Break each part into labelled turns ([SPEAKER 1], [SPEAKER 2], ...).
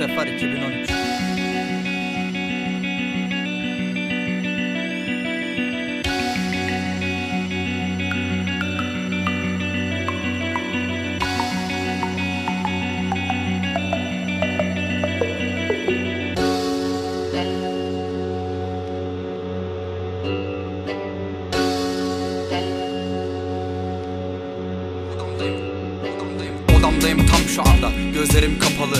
[SPEAKER 1] SFR 2013 Odamdayım tam şu anda. Gözlerim kapalı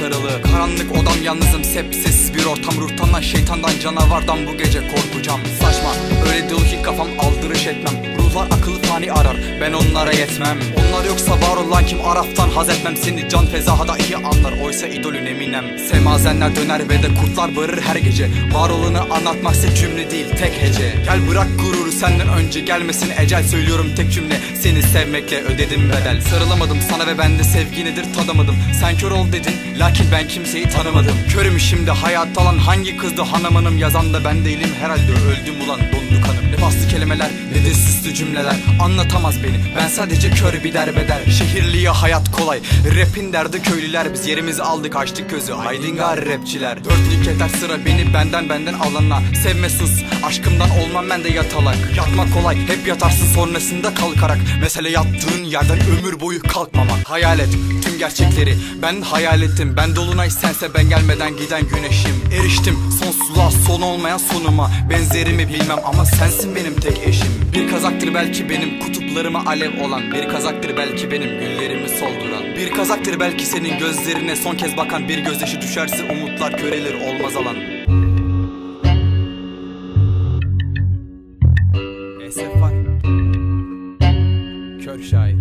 [SPEAKER 1] sarılı Karanlık odam yalnızım sepsiz Bir ortam. Ruhtandan şeytandan canavardan bu gece korkacağım. Saçma öyle dolu ki kafam aldırış etmem. Ruhlar akıllı fani arar Ben onlara yetmem. Onlar yoksa var olan kim? Araftan haz etmem. Seni can fezahada iyi anlar Oysa idolün eminem. Semazenler döner ve de kurtlar bağırır her gece. Var olanı anlatmaksa cümle değil tek hece. Gel bırak gururu senden önce gelmesin. Ecel Söylüyorum tek cümle. Seni sevmekle ödedim bedel. Sarılamadım sana ve ben de sevgi nedir tadamadım Sen kör ol dedin lakin ben kimseyi tanımadım. Körüm şimdi hayatta lan hangi kızdı? Hanımınım Yazan da ben değilim. Herhalde öldüm ulan dondu kanım Ne paslı kelimeler ne de süslü cümleler. Anlatamaz beni. Ben sadece kör bir derbeder. Şehirliye hayat kolay. Rapin derdi köylüler. Biz yerimizi aldık açtık gözü. Haydin gari rapçiler. Dörtlük yeter sıra beni benden benden alana Sevme sus. Aşkımdan olmam ben de yatalak Yatmak kolay hep yatarsın sonrasında kalkarak. Mesele yattığın yerden ömür boyu kalkmamak. Hayal et tüm gerçekleri ben hayal ettim. Ben dolunay sense ben gelmeden giden güneşim. Eriştim sonsuzluğa son olmayan sonuma. Benzerimi bilmem ama sensin benim tek eşim. Bir kazaktır belki benim kutuplarıma alev olan. Bir kazaktır belki benim güllerimi solduran. Bir kazaktır belki senin gözlerine son kez bakan. Bir gözyaşı düşerse umutlar körelir olmaz alan SF1 Kör Shai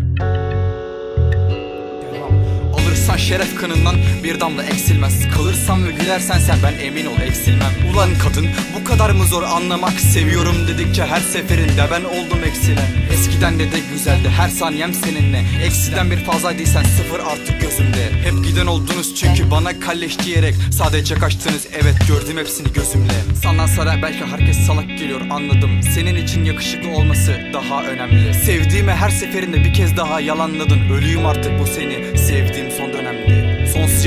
[SPEAKER 1] şeref kanından bir damla eksilmez. Kalırsan ve gülersen sen ben emin ol eksilmem. Ulan kadın bu kadar mı zor anlamak? Seviyorum dedikçe her seferinde ben oldum eksilen Eskiden de de güzeldi her saniyem seninle. Eksiden bir fazlaydıysan sıfır artık gözümde. Hep giden oldunuz çünkü bana kalleş diyerek. Sadece kaçtınız evet gördüm hepsini gözümle. Sandan sonra belki herkes salak geliyor anladım. Senin için yakışıklı olması daha önemli. Sevdiğime her seferinde bir kez daha yalanladın. Ölüyüm artık bu seni. Sevdiğim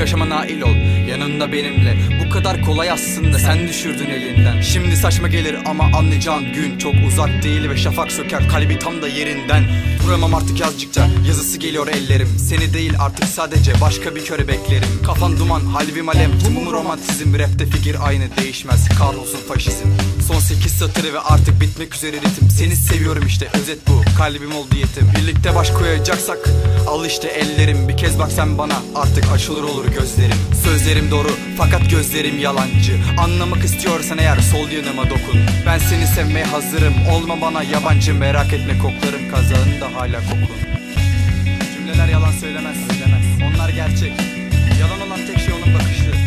[SPEAKER 1] yaşama nail ol. Yanında benimle. Bu kadar kolay aslında. Sen düşürdün elinden. Şimdi saçma gelir ama anlayacağın gün çok uzak değil Ve şafak söker. Kalbi tam da yerinden. Duramam artık yazcıkça yazısı geliyor ellerim. Seni değil artık sadece başka bir köre beklerim. Kafan duman halbim alem. Tümüm romantizm? Rapte fikir aynı değişmez. Kahrolsun faşizm. Son 8 satırı ve artık bitmek üzere ritim. Seni seviyorum işte. Özet bu. Kalbim oldu yetim Birlikte baş koyacaksak al işte ellerim. Bir kez bak sen bana. Artık açılır olur gözlerim. Sözlerim doğru fakat gözlerim yalancı. Anlamak istiyorsan eğer sol yanıma dokun. Ben seni sevmeye hazırım. Olma bana yabancı. Merak etme koklarım kazağında hala kokun. Cümleler yalan söylemez söylemez. Onlar gerçek. Yalan olan tek şey onun bakışı